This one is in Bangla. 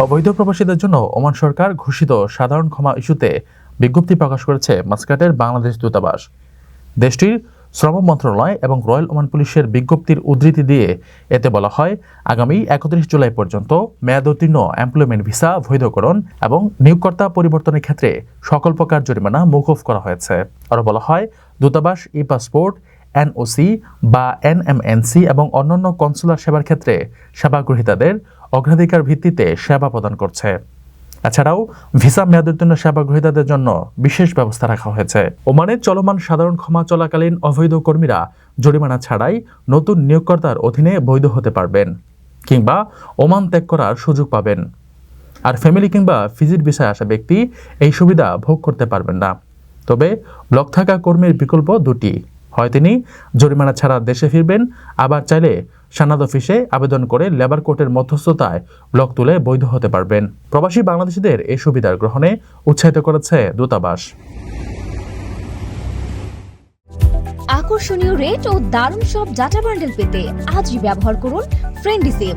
অবৈধ প্রবাসীদের জন্য ওমান সরকার ঘোষিত সাধারণ ক্ষমা ইস্যুতে বিজ্ঞপ্তি প্রকাশ করেছে মাস্কাটের বাংলাদেশ দূতাবাস। দেশটির শ্রম মন্ত্রণালয় এবং রয়্যাল ওমান পুলিশের বিজ্ঞপ্তির উদ্ধৃতি দিয়ে এতে বলা হয়, আগামী একত্রিশ জুলাই পর্যন্ত মেয়াদোত্তীর্ণ এমপ্লয়মেন্ট ভিসা বৈধকরণ এবং নিয়োগকর্তা পরিবর্তনের ক্ষেত্রে সকল প্রকার জরিমানা মৌকুফ করা হয়েছে। আরও বলা হয়, দূতাবাস ই পাসপোর্ট, এনওসি বা এনএমএনসি এবং অন্যান্য কনসুলার সেবার ক্ষেত্রে সেবা গ্রহীতাদের অগ্রাধিকার ভিত্তিতে সেবা প্রদান করছে। এছাড়াও ভিসা মেয়াদোত্তীর্ণ সেবা গ্রহীতাদের জন্য বিশেষ ব্যবস্থা রাখা হয়েছে। ওমানের চলমান সাধারণ ক্ষমা চলাকালীন অবৈধ কর্মীরা জরিমানা ছাড়াই নতুন নিয়োগকর্তার অধীনে বৈধ হতে পারবেন কিংবা ওমান ত্যাগ করার সুযোগ পাবেন। আর ফ্যামিলি কিংবা ভিজিট ভিসায় আসা ব্যক্তি এই সুবিধা ভোগ করতে পারবেন না। তবে ব্লক থাকা কর্মীর বিকল্প দুটি। হয় তিনি। জরিমানা ছাড়া দেশে ফিরবেন। আবার চাইলে সানাদ অফিসে আবেদন করে লেবার কোর্টের মধ্যস্থতায় ব্লক তুলে বৈধ হতে পারবেন। প্রবাসী বাংলাদেশিদের এই সুবিধার গ্রহণে উৎসাহিত করেছে দূতাবাস। আকর্ষণীয় রেট ও দারুণ সব ডাটা বান্ডেল পেতে আজই ব্যবহার করুন ফ্রেন্ডি সিম